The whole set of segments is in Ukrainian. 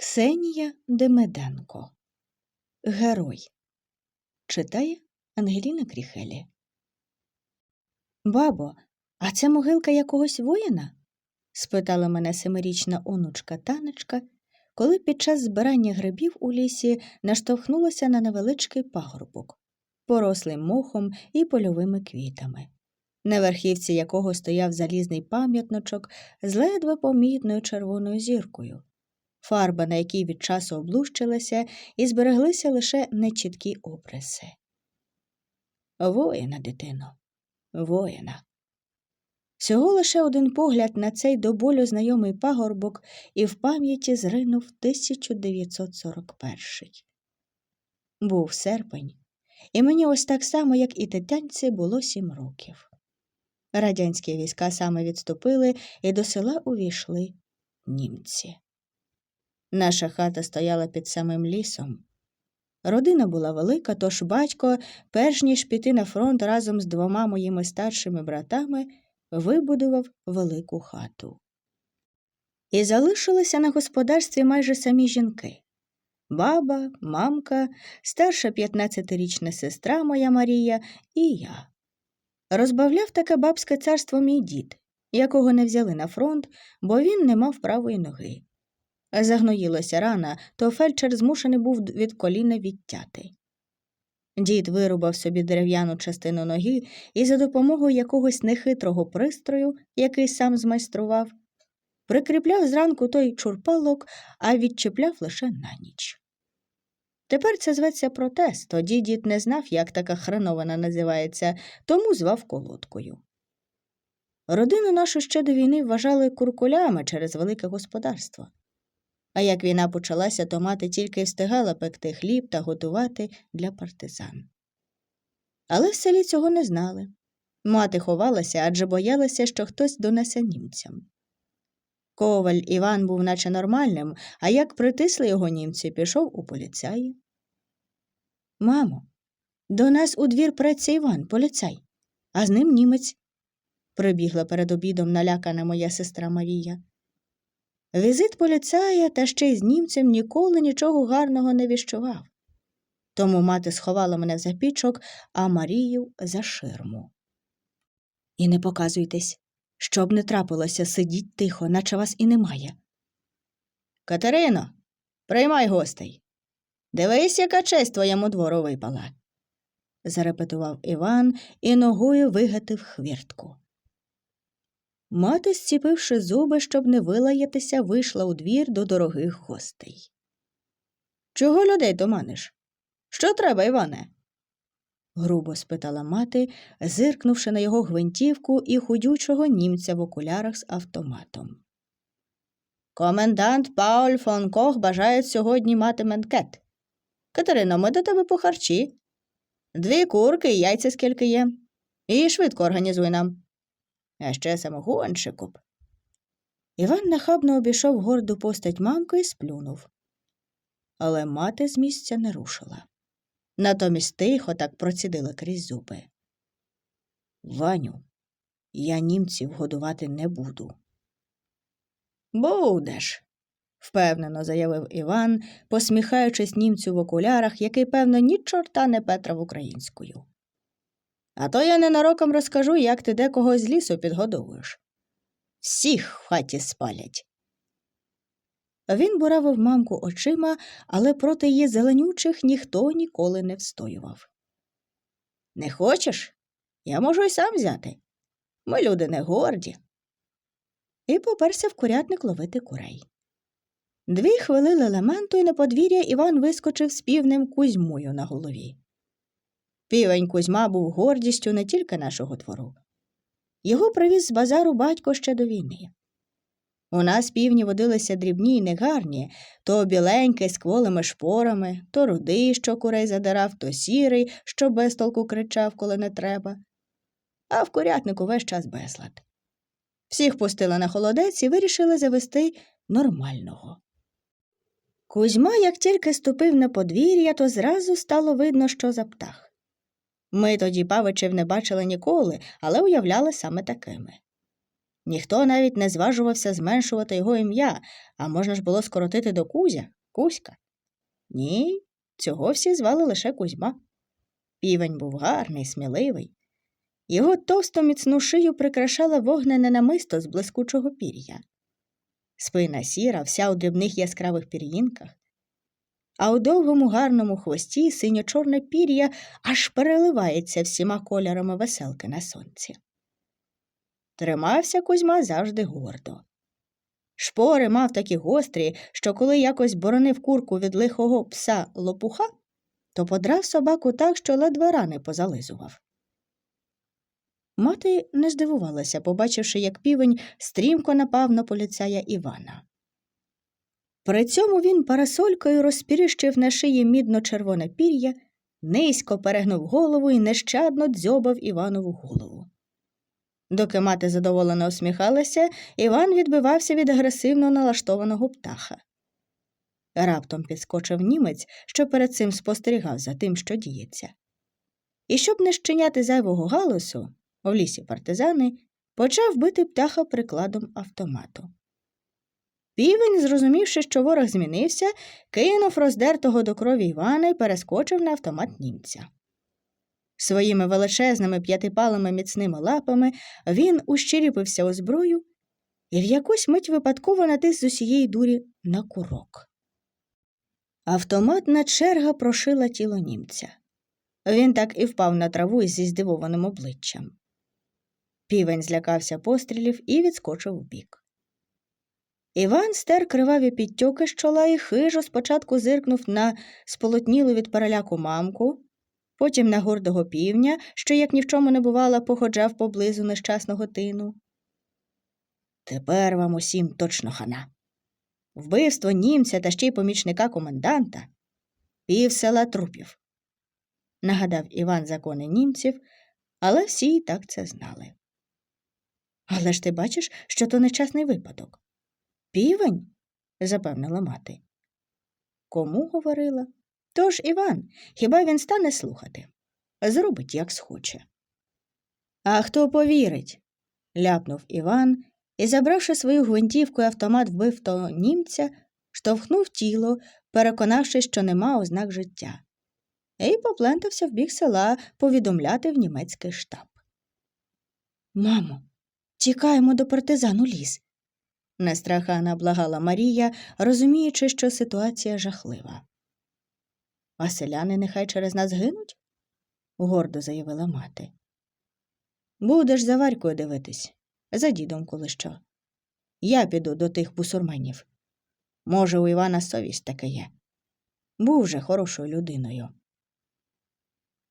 Ксенія Демиденко. Герой. Читає Ангеліна Кріхелі. Бабо, а це могилка якогось воїна? спитала мене семирічна онучка Танечка, коли під час збирання грибів у лісі наштовхнулася на невеличкий пагорбок, порослий мохом і польовими квітами, на верхівці якого стояв залізний пам'ятничок з ледве помітною червоною зіркою фарба на якій від часу облущилася і збереглися лише нечіткі обриси. Воїна, дитино, воїна. Всього лише один погляд на цей до болю знайомий пагорбок і в пам'яті зринув 1941. Був серпень, і мені ось так само, як і тетянці, було сім років. Радянські війська саме відступили, і до села увійшли німці. Наша хата стояла під самим лісом. Родина була велика, тож батько, перш ніж піти на фронт разом з двома моїми старшими братами, вибудував велику хату. І залишилися на господарстві майже самі жінки баба, мамка, старша 15-річна сестра моя Марія і я. Розбавляв таке бабське царство мій дід, якого не взяли на фронт, бо він не мав правої ноги. Загноїлася рана, то фельдшер змушений був від коліна відтяти. Дід вирубав собі дерев'яну частину ноги і за допомогою якогось нехитрого пристрою, який сам змайстрував, прикріпляв зранку той чурпалок, а відчепляв лише на ніч. Тепер це зветься протез, тоді дід не знав, як така хренована називається, тому звав колодкою. Родину нашу ще до війни вважали куркулями через велике господарство. А як війна почалася, то мати тільки встигала пекти хліб та готувати для партизан. Але в селі цього не знали. Мати ховалася адже боялася, що хтось донесе німцям. Коваль Іван був наче нормальним, а як притисли його німці, пішов у поліцаї. Мамо, до нас у двір преться Іван, поліцай, а з ним німець, прибігла перед обідом налякана моя сестра Марія. Візит поліцая та ще й з німцем ніколи нічого гарного не віщував. Тому мати сховала мене за пічок, а Марію за ширму. І не показуйтесь, щоб не трапилося, сидіть тихо, наче вас і немає. Катерино, приймай гостей. Дивись, яка честь твоєму двору випала. зарепетував Іван і ногою вигатив хвіртку. Мати, зціпивши зуби, щоб не вилаятися, вийшла у двір до дорогих гостей. Чого людей туманиш? Що треба, Іване? грубо спитала мати, зиркнувши на його гвинтівку і худючого німця в окулярах з автоматом. Комендант Пауль фон Кох бажає сьогодні мати менкет. Катерино, ми до тебе по харчі. Дві курки і яйця скільки є. І швидко організуй нам а ще самогончику б. Іван нахабно обійшов горду постать мамки і сплюнув. Але мати з місця не рушила. Натомість тихо так процідила крізь зуби. Ваню, я німців годувати не буду. Будеш, впевнено заявив Іван, посміхаючись німцю в окулярах, який, певно, ні чорта не петрав українською. А то я ненароком розкажу, як ти декого з лісу підгодовуєш. Всіх в хаті спалять. Він буравив мамку очима, але проти її зеленючих ніхто ніколи не встоював. Не хочеш? Я можу й сам взяти. Ми люди не горді. І поперся в курятник ловити курей. Дві хвилини елементу, і на подвір'я Іван вискочив з півним кузьмою на голові. Півень Кузьма був гордістю не тільки нашого двору. Його привіз з базару батько ще до війни. У нас півні водилися дрібні й негарні, то біленький з кволими шпорами, то рудий, що курей задирав, то сірий, що без толку кричав, коли не треба, а в курятнику весь час безлад. Всіх пустили на холодець і вирішили завести нормального. Кузьма, як тільки ступив на подвір'я, то зразу стало видно, що за птах. Ми тоді павичів не бачили ніколи, але уявляли саме такими. Ніхто навіть не зважувався зменшувати його ім'я, а можна ж було скоротити до Кузя, Кузька. Ні, цього всі звали лише Кузьма. Півень був гарний, сміливий. Його товсту міцну шию прикрашала вогнене намисто з блискучого пір'я. Спина сіра, вся у дрібних яскравих пір'їнках, а у довгому гарному хвості синьо-чорне пір'я аж переливається всіма кольорами веселки на сонці. Тримався Кузьма завжди гордо. Шпори мав такі гострі, що коли якось боронив курку від лихого пса лопуха, то подрав собаку так, що ледве рани позализував. Мати не здивувалася, побачивши, як півень стрімко напав на поліцая Івана. При цьому він парасолькою розпіріщив на шиї мідно-червоне пір'я, низько перегнув голову і нещадно дзьобав Іванову голову. Доки мати задоволено усміхалася, Іван відбивався від агресивно налаштованого птаха. Раптом підскочив німець, що перед цим спостерігав за тим, що діється. І щоб не щиняти зайвого галасу, в лісі партизани почав бити птаха прикладом автомату. Півень, зрозумівши, що ворог змінився, кинув роздертого до крові Івана і перескочив на автомат німця. Своїми величезними п'ятипалими міцними лапами він ущеріпився у зброю і в якусь мить випадково натис з усієї дурі на курок. Автоматна черга прошила тіло німця. Він так і впав на траву зі здивованим обличчям. Півень злякався пострілів і відскочив убік. Іван стер криваві підтьоки з чола і хижо спочатку зиркнув на сполотнілу від переляку мамку, потім на гордого півня, що, як ні в чому не бувало, походжав поблизу нещасного тину. Тепер вам усім точно хана. Вбивство німця та ще й помічника коменданта пів села трупів. Нагадав Іван закони німців, але всі і так це знали. Але ж ти бачиш, що то нечасний випадок. Півень? запевнила мати. Кому говорила? Тож Іван, хіба він стане слухати? Зробить, як схоче. А хто повірить? ляпнув Іван і, забравши свою гвинтівку і автомат вбив того німця, штовхнув тіло, переконавшись, що нема ознак життя, і поплентався в бік села повідомляти в німецький штаб. Мамо, тікаємо до партизан у ліс. Настрахана благала Марія, розуміючи, що ситуація жахлива. А селяни нехай через нас гинуть? гордо заявила мати. Будеш за Варькою дивитись, за дідом коли що. Я піду до тих бусурменів. Може, у Івана совість таке є. Був же хорошою людиною.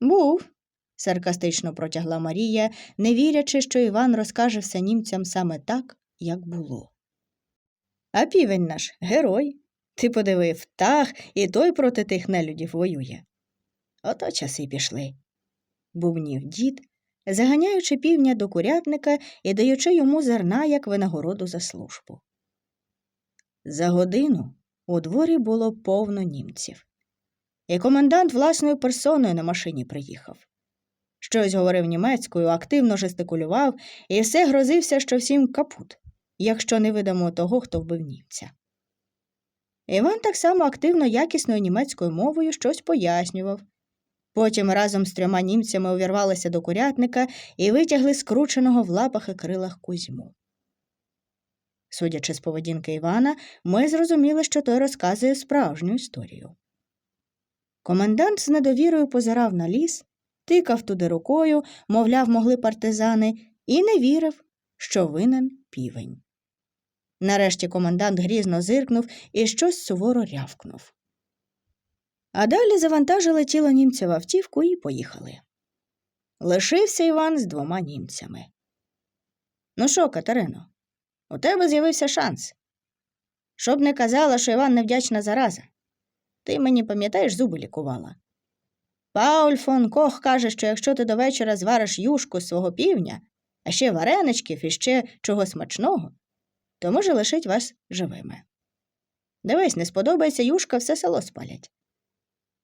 Був, саркастично протягла Марія, не вірячи, що Іван розкаже все німцям саме так, як було. А півень наш герой. Ти подиви, птах і той проти тих нелюдів воює. Ото часи пішли. Бубнів дід, заганяючи півня до курятника і даючи йому зерна як винагороду за службу. За годину у дворі було повно німців, і комендант власною персоною на машині приїхав. Щось говорив німецькою, активно жестикулював і все грозився, що всім капут, якщо не видамо того, хто вбив німця. Іван так само активно якісною німецькою мовою щось пояснював. Потім разом з трьома німцями увірвалися до курятника і витягли скрученого в лапах і крилах Кузьму. Судячи з поведінки Івана, ми зрозуміли, що той розказує справжню історію. Комендант з недовірою позирав на ліс, тикав туди рукою, мовляв, могли партизани, і не вірив, що винен півень. Нарешті комендант грізно зиркнув і щось суворо рявкнув. А далі завантажили тіло німця в автівку і поїхали. Лишився Іван з двома німцями. Ну що, Катерино, у тебе з'явився шанс. Щоб не казала, що Іван невдячна зараза. Ти мені, пам'ятаєш, зуби лікувала. Пауль фон Кох каже, що якщо ти до вечора звариш юшку з свого півня, а ще вареничків і ще чого смачного, то може лишить вас живими. Дивись, не сподобається юшка, все село спалять.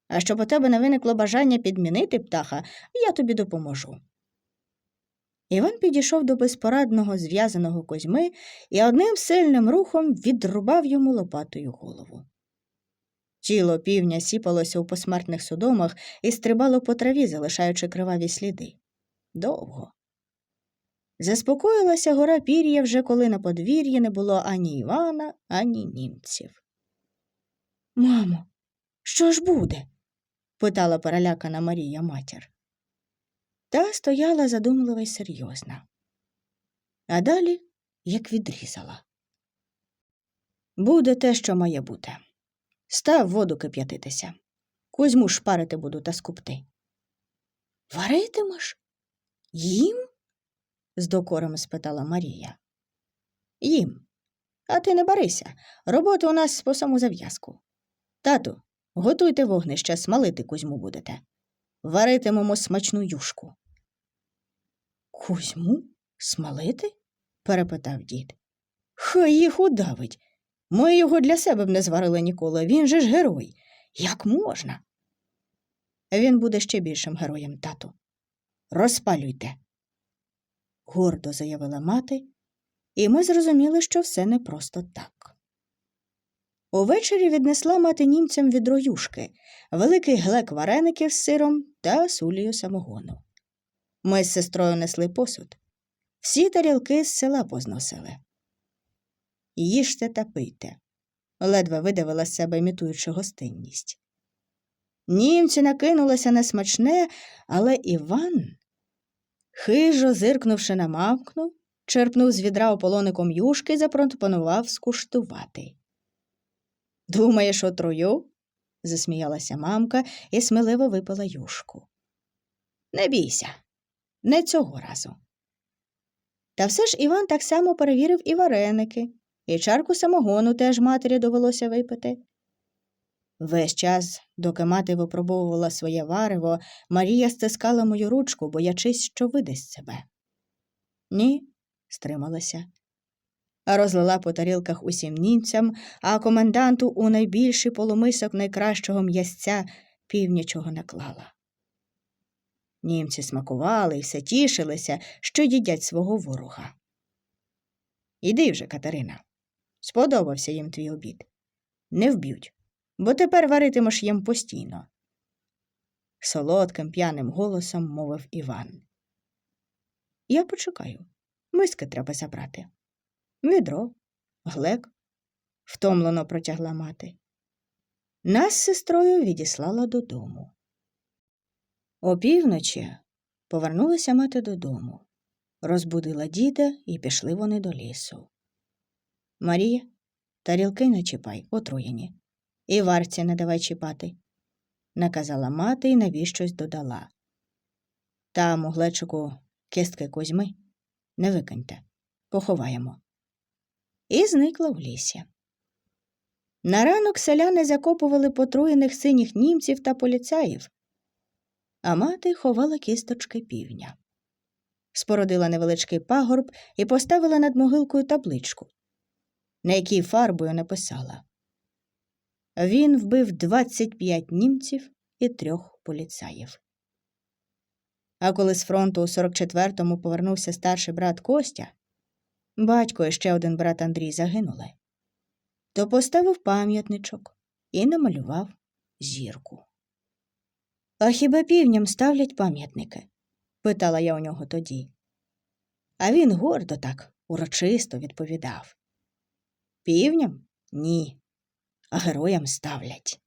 А щоб у тебе не виникло бажання підмінити птаха, я тобі допоможу. Іван підійшов до безпорадного зв'язаного Козьми і одним сильним рухом відрубав йому лопатою голову. Тіло півня сіпалося у посмертних судомах і стрибало по траві, залишаючи криваві сліди. Довго. Заспокоїлася гора пір'я вже коли на подвір'ї не було ані Івана, ані німців. Мамо, що ж буде? питала перелякана Марія матір. Та стояла задумлива й серйозна. А далі як відрізала. Буде те, що має бути. Став воду кип'ятитися. Кузьму шпарити буду та скупти. Варитимеш? Їм? З докором спитала Марія. Їм. А ти не барися. Робота у нас по саму зав'язку. Тату, готуйте вогнище, смалити Кузьму будете. Варитимемо смачну юшку. Кузьму? Смалити? перепитав дід. Хай їх удавить. Ми його для себе б не зварили ніколи. Він же ж герой. Як можна? Він буде ще більшим героєм, тату. Розпалюйте. Гордо заявила мати, і ми зрозуміли, що все не просто так. Увечері віднесла мати німцям відро юшки, великий глек вареників з сиром та сулію самогону. Ми з сестрою несли посуд. Всі тарілки з села позносили. Їжте та пийте, ледве видавила з себе, імітуючи гостинність. Німці накинулися на смачне, але Іван, хижо зиркнувши на мавкну, черпнув з відра ополоником юшки і запропонував скуштувати. Думаєш, отрую? засміялася мамка і сміливо випила юшку. Не бійся, не цього разу. Та все ж Іван так само перевірив і вареники, і чарку самогону теж матері довелося випити. Весь час, доки мати випробовувала своє варево, Марія стискала мою ручку, боячись, що видасть себе. Ні, стрималася. Розлила по тарілках усім німцям, а коменданту у найбільший полумисок найкращого м'ясця північого наклала. Німці смакували і все тішилися, що їдять свого ворога. Іди вже, Катерина. Сподобався їм твій обід. Не вб'ють, бо тепер варитимеш їм постійно. Солодким п'яним голосом мовив Іван. Я почекаю. Миски треба забрати. Відро, глек, втомлено протягла мати. Нас з сестрою відіслала додому. Опівночі повернулася мати додому, розбудила діда і пішли вони до лісу. Марія, тарілки не чіпай, отруєні, і варці не давай чіпати, наказала мати і навіщось додала. Там у глечику кістки козьми не викиньте, поховаємо. І зникла в лісі. На ранок селяни закопували потруєних синіх німців та поліцаїв, а мати ховала кісточки півня. Спородила невеличкий пагорб і поставила над могилкою табличку, на якій фарбою написала Він вбив 25 німців і трьох поліцаїв. А коли з фронту у 44-му повернувся старший брат Костя, батько і ще один брат Андрій загинули, то поставив пам'ятничок і намалював зірку. А хіба півням ставлять пам'ятники? питала я у нього тоді. А він гордо так урочисто відповідав Півням ні, героям ставлять.